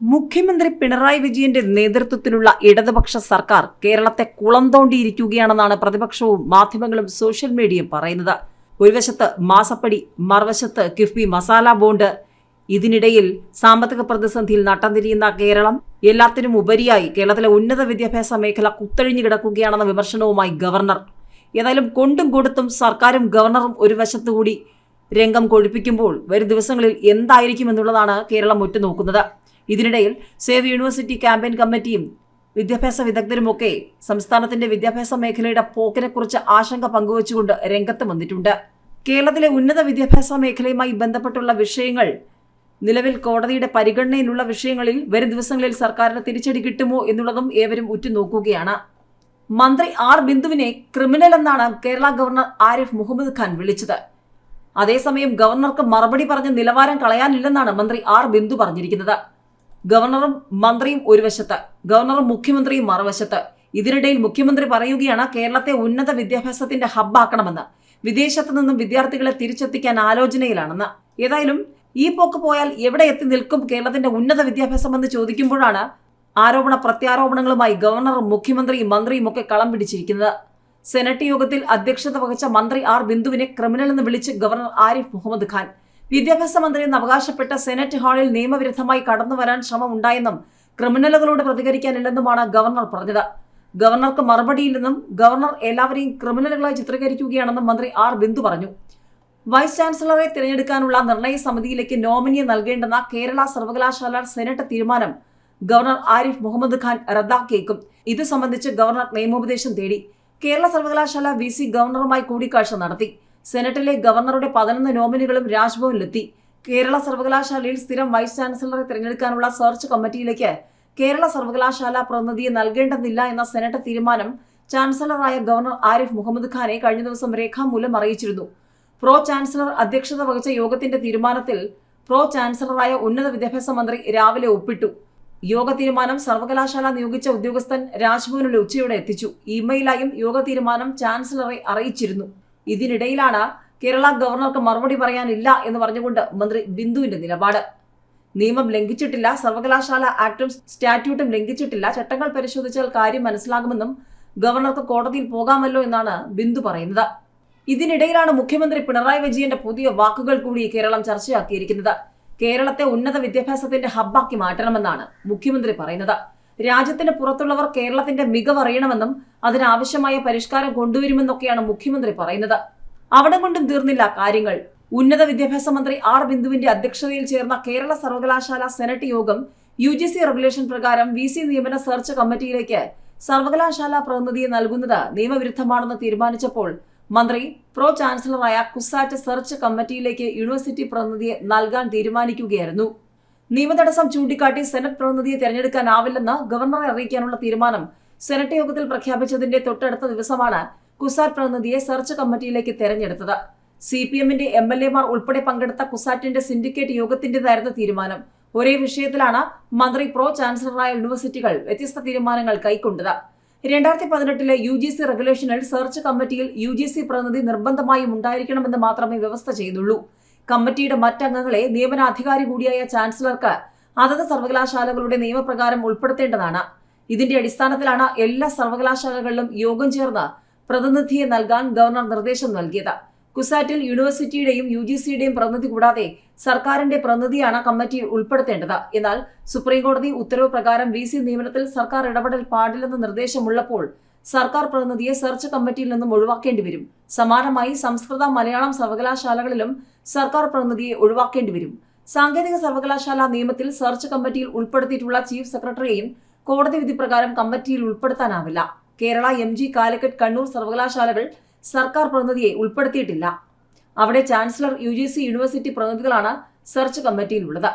മുഖ്യമന്ത്രി പിണറായി വിജയന്റെ നേതൃത്വത്തിലുള്ള ഇടതുപക്ഷ സർക്കാർ കേരളത്തെ കുളം തോണ്ടിയിരിക്കുകയാണെന്നാണ് പ്രതിപക്ഷവും മാധ്യമങ്ങളും സോഷ്യൽ മീഡിയയും പറയുന്നത്. ഒരു വശത്ത് മാസപ്പടി മറുവശത്ത് കിഫ്ബി മസാല ബോണ്ട്. ഇതിനിടയിൽ സാമ്പത്തിക പ്രതിസന്ധിയിൽ നട്ടംതിരിയുന്ന കേരളം. എല്ലാത്തിനും ഉപരിയായി കേരളത്തിലെ ഉന്നത വിദ്യാഭ്യാസ മേഖല കുത്തഴിഞ്ഞു കിടക്കുകയാണെന്ന വിമർശനവുമായി ഗവർണർ. ഏതായാലും കൊണ്ടും കൊടുത്തും സർക്കാരും ഗവർണറും ഒരു വശത്തുകൂടി രംഗം കൊഴിപ്പിക്കുമ്പോൾ വരും ദിവസങ്ങളിൽ എന്തായിരിക്കും എന്നുള്ളതാണ് കേരളം ഉറ്റുനോക്കുന്നത്. ഇതിനിടയിൽ സേവ് യൂണിവേഴ്സിറ്റി ക്യാമ്പയിൻ കമ്മിറ്റിയും വിദ്യാഭ്യാസ വിദഗ്ധരുമൊക്കെ സംസ്ഥാനത്തിന്റെ വിദ്യാഭ്യാസ മേഖലയുടെ പോക്കിനെക്കുറിച്ച് ആശങ്ക പങ്കുവച്ചുകൊണ്ട് രംഗത്ത് വന്നിട്ടുണ്ട്. കേരളത്തിലെ ഉന്നത വിദ്യാഭ്യാസ മേഖലയുമായി ബന്ധപ്പെട്ടുള്ള വിഷയങ്ങൾ നിലവിൽ കോടതിയുടെ പരിഗണനയിലുള്ള വിഷയങ്ങളിൽ വരും ദിവസങ്ങളിൽ സർക്കാരിന് തിരിച്ചടി കിട്ടുമോ എന്നുള്ളതും ഏവരും ഉറ്റുനോക്കുകയാണ്. മന്ത്രി ആർ ബിന്ദുവിനെ ക്രിമിനൽ എന്നാണ് കേരള ഗവർണർ ആരിഫ് മുഹമ്മദ് ഖാൻ വിളിച്ചത്. അതേസമയം ഗവർണർക്ക് മറുപടി പറഞ്ഞ് നിലവാരം കളയാനില്ലെന്നാണ് മന്ത്രി ആർ ബിന്ദു പറഞ്ഞിരിക്കുന്നത്. ഗവർണറും മന്ത്രിയും ഒരു വശത്ത് ഗവർണറും മുഖ്യമന്ത്രിയും മറുവശത്ത്. ഇതിനിടയിൽ മുഖ്യമന്ത്രി പറയുകയാണ് കേരളത്തെ ഉന്നത വിദ്യാഭ്യാസത്തിന്റെ ഹബ്ബാക്കണമെന്ന് വിദേശത്തു നിന്നും വിദ്യാർത്ഥികളെ തിരിച്ചെത്തിക്കാൻ ആലോചനയിലാണെന്ന്. ഏതായാലും ഈ പോക്ക് പോയാൽ എവിടെ എത്തി നിൽക്കും കേരളത്തിന്റെ ഉന്നത വിദ്യാഭ്യാസം എന്ന് ചോദിക്കുമ്പോഴാണ് ആരോപണ പ്രത്യാരോപണങ്ങളുമായി ഗവർണറും മുഖ്യമന്ത്രിയും മന്ത്രിയും ഒക്കെ കളം പിടിച്ചിരിക്കുന്നത്. സെനറ്റ് യോഗത്തിൽ അധ്യക്ഷത വഹിച്ച മന്ത്രി ആർ ബിന്ദുവിനെ ക്രിമിനൽ എന്ന് വിളിച്ച് ഗവർണർ ആരിഫ് മുഹമ്മദ് ഖാൻ വിദ്യാഭ്യാസ മന്ത്രി അവകാശപ്പെട്ട സെനറ്റ് ഹാളിൽ നിയമവിരുദ്ധമായി കടന്നുവരാൻ ശ്രമം ഉണ്ടായെന്നും ക്രിമിനലുകളോട് പ്രതികരിക്കാനില്ലെന്നുമാണ് ഗവർണർ പറഞ്ഞത്. ഗവർണർക്ക് മറുപടിയില്ലെന്നും ഗവർണർ എല്ലാവരെയും ക്രിമിനലുകളായി ചിത്രീകരിക്കുകയാണെന്നും മന്ത്രി ആർ ബിന്ദു പറഞ്ഞു. വൈസ് ചാൻസലറെ തിരഞ്ഞെടുക്കാനുള്ള നിർണയ സമിതിയിലേക്ക് നോമിനിയെ നൽകേണ്ടെന്ന കേരള സർവകലാശാല സെനറ്റ് തീരുമാനം ഗവർണർ ആരിഫ് മുഹമ്മദ് ഖാൻ റദ്ദാക്കിയേക്കും. ഇത് സംബന്ധിച്ച് ഗവർണർ നിയമോപദേശം തേടി. കേരള സർവകലാശാല വി സി ഗവർണറുമായി കൂടിക്കാഴ്ച നടത്തി. സെനറ്റിലെ ഗവർണറുടെ പതിനൊന്ന് നോമിനികളും രാജ്ഭവനിലെത്തി. കേരള സർവകലാശാലയിൽ സ്ഥിരം വൈസ് ചാൻസലറെ തിരഞ്ഞെടുക്കാനുള്ള സെർച്ച് കമ്മിറ്റിയിലേക്ക് കേരള സർവകലാശാല പ്രതിനിധിയെ നൽകേണ്ടതില്ല എന്ന സെനറ്റ് തീരുമാനം ചാൻസലറായ ഗവർണർ ആരിഫ് മുഹമ്മദ് ഖാനെ കഴിഞ്ഞ ദിവസം രേഖാമൂലം അറിയിച്ചിരുന്നു. പ്രോ ചാൻസലർ അധ്യക്ഷത വഹിച്ച യോഗത്തിന്റെ തീരുമാനത്തിൽ പ്രോ ചാൻസലറായ ഉന്നത വിദ്യാഭ്യാസ മന്ത്രി രാവിലെ ഒപ്പിട്ടു. യോഗ തീരുമാനം സർവകലാശാല നിയോഗിച്ച ഉദ്യോഗസ്ഥൻ രാജ്ഭവനിൽ ഉച്ചയോടെ എത്തിച്ചു. ഇമെയിലായും യോഗ തീരുമാനം ചാൻസലറെ അറിയിച്ചിരുന്നു. ഇതിനിടയിലാണ് കേരള ഗവർണർക്ക് മറുപടി പറയാനില്ല എന്ന് പറഞ്ഞുകൊണ്ട് മന്ത്രി ബിന്ദുവിന്റെ നിലപാട്. നിയമം ലംഘിച്ചിട്ടില്ല സർവകലാശാല ആക്ടും സ്റ്റാറ്റ്യൂട്ടും ലംഘിച്ചിട്ടില്ല ചട്ടങ്ങൾ പരിശോധിച്ചാൽ കാര്യം മനസ്സിലാകുമെന്നും ഗവർണർക്ക് കോടതിയിൽ പോകാമല്ലോ എന്നാണ് ബിന്ദു പറയുന്നത്. ഇതിനിടയിലാണ് മുഖ്യമന്ത്രി പിണറായി വിജയന്റെ പുതിയ വാക്കുകൾ കൂടി കേരളം ചർച്ചയാക്കിയിരിക്കുന്നത്. കേരളത്തെ ഉന്നത വിദ്യാഭ്യാസത്തിന്റെ ഹബ്ബാക്കി മാറ്റണമെന്നാണ് മുഖ്യമന്ത്രി പറയുന്നത്. രാജ്യത്തിന് പുറത്തുള്ളവർ കേരളത്തിന്റെ മികവറിയണമെന്നും അതിനാവശ്യമായ പരിഷ്കാരം കൊണ്ടുവരുമെന്നൊക്കെയാണ് മുഖ്യമന്ത്രി പറയുന്നത്. അവിടെ കൊണ്ടും തീർന്നില്ല കാര്യങ്ങൾ. ഉന്നത വിദ്യാഭ്യാസ മന്ത്രി ആർ ബിന്ദുവിന്റെ അധ്യക്ഷതയിൽ ചേർന്ന കേരള സർവകലാശാല സെനറ്റ് യോഗം യു ജി സി റെഗുലേഷൻ പ്രകാരം വി സി നിയമന സെർച്ച് കമ്മിറ്റിയിലേക്ക് സർവകലാശാല പ്രതിനിധിയെ നൽകുന്നത് നിയമവിരുദ്ധമാണെന്ന് തീരുമാനിച്ചപ്പോൾ മന്ത്രി പ്രോ ചാൻസലറായ കുസാറ്റ് സെർച്ച് കമ്മിറ്റിയിലേക്ക് യൂണിവേഴ്സിറ്റി പ്രതിനിധിയെ നൽകാൻ തീരുമാനിക്കുകയായിരുന്നു. നിയമതടസ്സം ചൂണ്ടിക്കാട്ടി സെനറ്റ് പ്രതിനിധിയെ തെരഞ്ഞെടുക്കാനാവില്ലെന്ന് ഗവർണറെ അറിയിക്കാനുള്ള തീരുമാനം സെനറ്റ് യോഗത്തിൽ പ്രഖ്യാപിച്ചതിന്റെ തൊട്ടടുത്ത ദിവസമാണ് കുസാറ്റ് പ്രതിനിധിയെ സെർച്ച് കമ്മിറ്റിയിലേക്ക് തെരഞ്ഞെടുത്തത്. സി പി എമ്മിന്റെ എം എൽ എമാർ ഉൾപ്പെടെ പങ്കെടുത്ത കുസാറ്റിന്റെ സിൻഡിക്കേറ്റ് യോഗത്തിന്റേതായിരുന്നു തീരുമാനം. ഒരേ വിഷയത്തിലാണ് മന്ത്രി പ്രോ ചാൻസലറായ യൂണിവേഴ്സിറ്റികൾ വ്യത്യസ്ത തീരുമാനങ്ങൾ കൈക്കൊണ്ടത്. രണ്ടായിരത്തി പതിനെട്ടിലെ യു ജി സി റെഗുലേഷനിൽ സെർച്ച് കമ്മിറ്റിയിൽ യു ജി സി പ്രതിനിധി നിർബന്ധമായും ഉണ്ടായിരിക്കണമെന്ന് മാത്രമേ വ്യവസ്ഥ ചെയ്തുള്ളൂ. കമ്മിറ്റിയുടെ മറ്റംഗങ്ങളെ നിയമനാധികാരി കൂടിയായ ചാൻസലർക്ക് അതത് സർവകലാശാലകളുടെ നിയമപ്രകാരം ഉൾപ്പെടുത്തേണ്ടതാണ്. ഇതിന്റെ അടിസ്ഥാനത്തിലാണ് എല്ലാ സർവകലാശാലകളിലും യോഗം ചേർന്ന് പ്രതിനിധിയെ നൽകാൻ ഗവർണർ നിർദ്ദേശം നൽകിയത്. കുസാറ്റിൽ യൂണിവേഴ്സിറ്റിയുടെയും യു ജി സിയുടെയും പ്രതിനിധി കൂടാതെ സർക്കാരിന്റെ പ്രതിനിധിയാണ് കമ്മിറ്റിയിൽ ഉൾപ്പെടുത്തേണ്ടത്. എന്നാൽ സുപ്രീംകോടതി ഉത്തരവ് പ്രകാരം വി സി നിയമനത്തിൽ സർക്കാർ ഇടപെടൽ പാടില്ലെന്ന നിർദ്ദേശമുള്ളപ്പോൾ സർക്കാർ പ്രതിനിധിയെ സെർച്ച് കമ്മിറ്റിയിൽ നിന്നും ഒഴിവാക്കേണ്ടി വരും. സമാനമായി സംസ്കൃത മലയാളം സർവകലാശാലകളിലും സർക്കാർ പ്രതിനിധിയെ ഒഴിവാക്കേണ്ടി വരും. സാങ്കേതിക സർവകലാശാല നിയമത്തിൽ സെർച്ച് കമ്മിറ്റിയിൽ ഉൾപ്പെടുത്തിയിട്ടുള്ള ചീഫ് സെക്രട്ടറിയെയും കോടതി വിധി പ്രകാരം കമ്മിറ്റിയിൽ ഉൾപ്പെടുത്താനാവില്ല. കേരള എം ജി കാലിക്കറ്റ് കണ്ണൂർ സർവകലാശാലകൾ സർക്കാർ പ്രതിനിധിയെ ഉൾപ്പെടുത്തിയിട്ടില്ല. അവിടെ ചാൻസലർ യു യൂണിവേഴ്സിറ്റി പ്രതിനിധികളാണ് സെർച്ച് കമ്മിറ്റിയിലുള്ളത്.